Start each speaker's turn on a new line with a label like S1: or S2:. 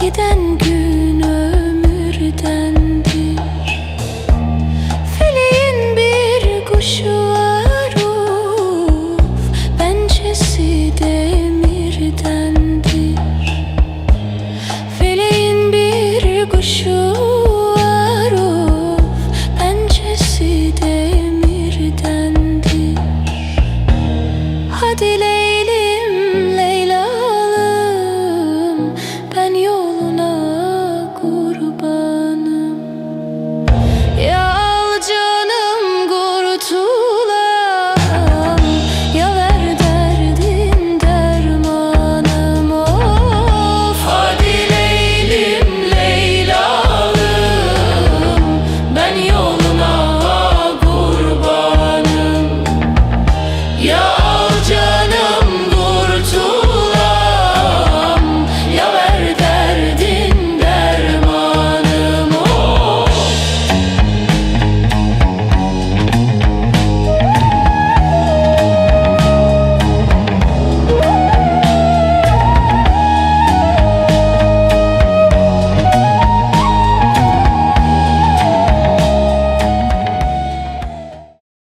S1: Giden gün ömürdendir. Feleğin bir kuşu aruf Pençesi demirdendir. Feleğin bir kuşu aruf Pençesi demirdendir. Hadi